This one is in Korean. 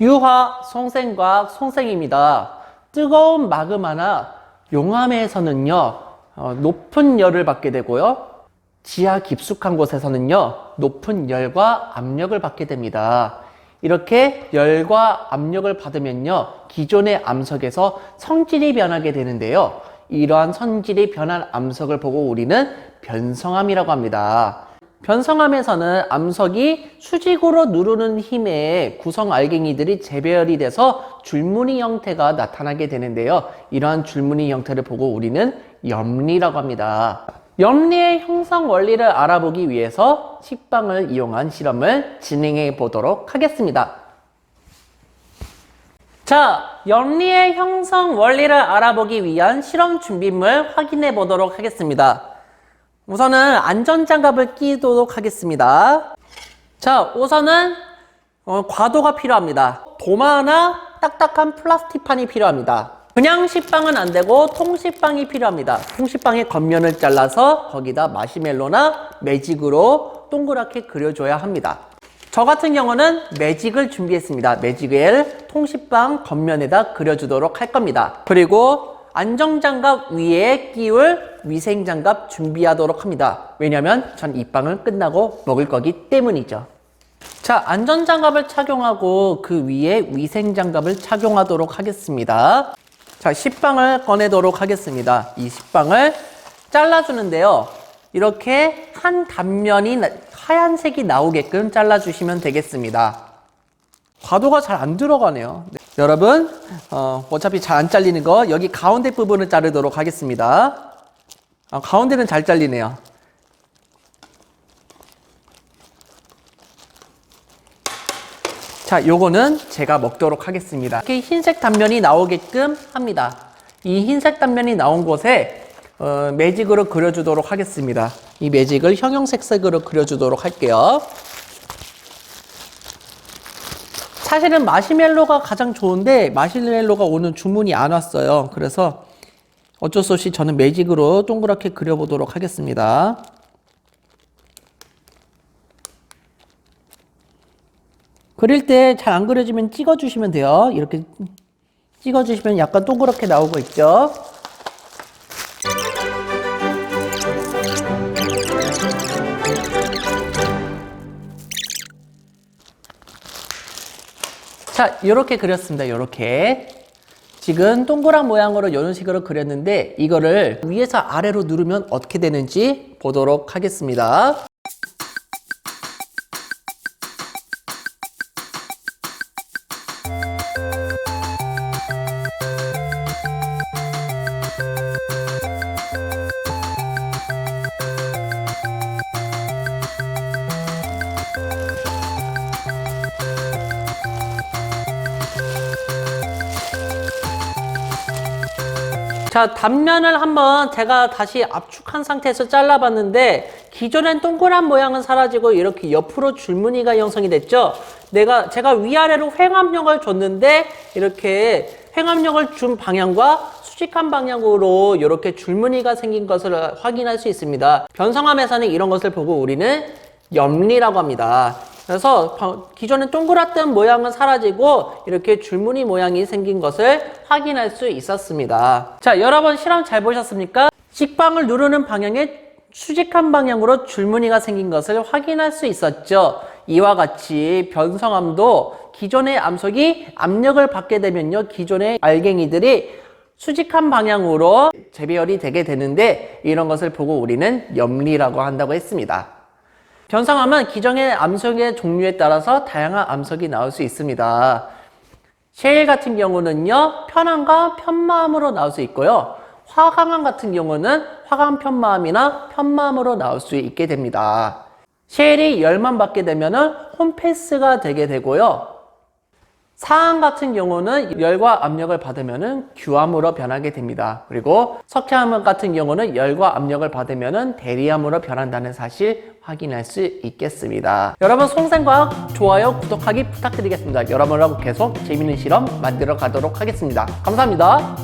유화 송생과학 송생입니다. 뜨거운 마그마나 용암에서는요, 어, 높은 열을 받게 되고요. 지하 깊숙한 곳에서는요, 높은 열과 압력을 받게 됩니다. 이렇게 열과 압력을 받으면요, 기존의 암석에서 성질이 변하게 되는데요. 이러한 성질이 변한 암석을 보고 우리는 변성암이라고 합니다. 변성암에서는 암석이 수직으로 누르는 힘에 구성 알갱이들이 재배열이 돼서 줄무늬 형태가 나타나게 되는데요. 이러한 줄무늬 형태를 보고 우리는 염리라고 합니다. 염리의 형성 원리를 알아보기 위해서 식빵을 이용한 실험을 진행해 보도록 하겠습니다. 자, 염리의 형성 원리를 알아보기 위한 실험 준비물 확인해 보도록 하겠습니다. 우선은 안전장갑을 끼도록 하겠습니다. 자, 우선은 어, 과도가 필요합니다. 도마나 딱딱한 플라스틱판이 필요합니다. 그냥 식빵은 안 되고 통식빵이 필요합니다. 통식빵의 겉면을 잘라서 거기다 마시멜로나 매직으로 동그랗게 그려줘야 합니다. 저 같은 경우는 매직을 준비했습니다. 매직을 통식빵 겉면에다 그려주도록 할 겁니다. 그리고 안정장갑 위에 끼울 위생장갑 준비하도록 합니다. 왜냐면 전 이 빵을 끝나고 먹을 거기 때문이죠. 자, 안전장갑을 착용하고 그 위에 위생장갑을 착용하도록 하겠습니다. 자, 식빵을 꺼내도록 하겠습니다. 이 식빵을 잘라주는데요. 이렇게 한 단면이 나- 하얀색이 나오게끔 잘라주시면 되겠습니다. 과도가 잘 안 들어가네요. 네. 여러분, 어, 어차피 잘 안 잘리는 거 여기 가운데 부분을 자르도록 하겠습니다. 아, 가운데는 잘 잘리네요. 자, 요거는 제가 먹도록 하겠습니다. 이렇게 흰색 단면이 나오게끔 합니다. 이 흰색 단면이 나온 곳에 어, 매직으로 그려주도록 하겠습니다. 이 매직을 형형색색으로 그려주도록 할게요. 사실은 마시멜로가 가장 좋은데 마시멜로가 오늘 주문이 안 왔어요. 그래서 어쩔 수 없이 저는 매직으로 동그랗게 그려보도록 하겠습니다. 그릴 때 잘 안 그려지면 찍어주시면 돼요. 이렇게 찍어주시면 약간 동그랗게 나오고 있죠. 자, 이렇게 그렸습니다. 이렇게. 지금 동그란 모양으로 이런 식으로 그렸는데 이거를 위에서 아래로 누르면 어떻게 되는지 보도록 하겠습니다. 자, 단면을 한번 제가 다시 압축한 상태에서 잘라봤는데 기존엔 동그란 모양은 사라지고 이렇게 옆으로 줄무늬가 형성이 됐죠. 내가 제가 위아래로 횡압력을 줬는데 이렇게 횡압력을 준 방향과 수직한 방향으로 이렇게 줄무늬가 생긴 것을 확인할 수 있습니다. 변성함에서는 이런 것을 보고 우리는 염리라고 합니다. 그래서 방- 기존에 동그랗던 모양은 사라지고 이렇게 줄무늬 모양이 생긴 것을 확인할 수 있었습니다. 자, 여러분 실험 잘 보셨습니까? 식빵을 누르는 방향에 수직한 방향으로 줄무늬가 생긴 것을 확인할 수 있었죠. 이와 같이 변성암도 기존의 암석이 압력을 받게 되면요. 기존의 알갱이들이 수직한 방향으로 재배열이 되게 되는데 이런 것을 보고 우리는 염리라고 한다고 했습니다. 변성암은 기존의 암석의 종류에 따라서 다양한 암석이 나올 수 있습니다. 셰일 같은 경우는요, 편암과 편마암으로 나올 수 있고요. 화강암 같은 경우는 화강 편마암이나 편마암으로 나올 수 있게 됩니다. 셰일이 열만 받게 되면은 홈패스가 되게 되고요. 사암 같은 경우는 열과 압력을 받으면은 규암으로 변하게 됩니다. 그리고 석회암 같은 경우는 열과 압력을 받으면은 대리암으로 변한다는 사실 확인할 수 있겠습니다. 여러분 송생과학 좋아요, 구독하기 부탁드리겠습니다. 여러분하고 계속 재밌는 실험 만들어 가도록 하겠습니다. 감사합니다.